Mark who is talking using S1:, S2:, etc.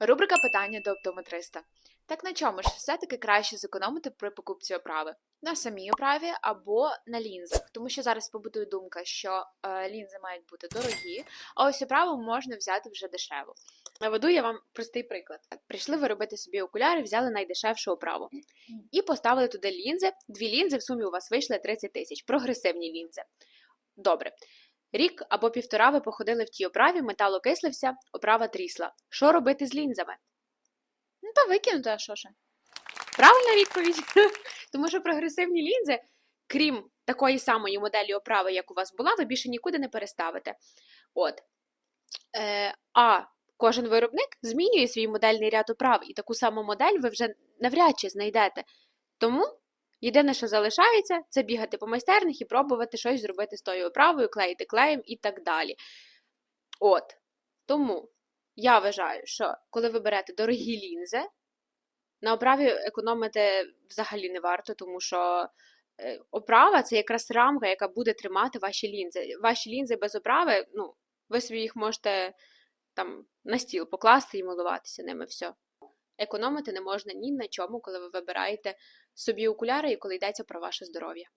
S1: Рубрика питання до оптометриста. Так на чому ж все-таки краще зекономити при покупці оправи? На самій оправі або на лінзах, тому що зараз побутує думка, що е, лінзи мають бути дорогі, а ось оправу можна взяти вже дешево. Наведу я вам простий приклад. Прийшли ви робити собі окуляри, взяли найдешевшу оправу і поставили туди лінзи. Дві лінзи в сумі у вас вийшли 30 тисяч, прогресивні лінзи. Добре. Рік або півтора ви походили в тій оправі, метал окислився, оправа трісла. Що робити з лінзами? Ну, то викинути, а що ж? Правильна відповідь. Тому що прогресивні лінзи, крім такої самої моделі оправи, як у вас була, ви більше нікуди не переставите. От. Е, а кожен виробник змінює свій модельний ряд оправ, і таку саму модель ви вже навряд чи знайдете. Тому єдине, що залишається, це бігати по майстернях і пробувати щось зробити з тою оправою, клеїти клеєм і так далі. От. Тому я вважаю, що коли ви берете дорогі лінзи, на оправі економити взагалі не варто, тому що е, оправа це якраз рамка, яка буде тримати ваші лінзи. Ваші лінзи без оправи, ну, ви собі їх можете там на стіл покласти і милуватися ними все. Економити не можна ні на чому, коли ви вибираєте собі окуляри і коли йдеться про ваше здоров'я.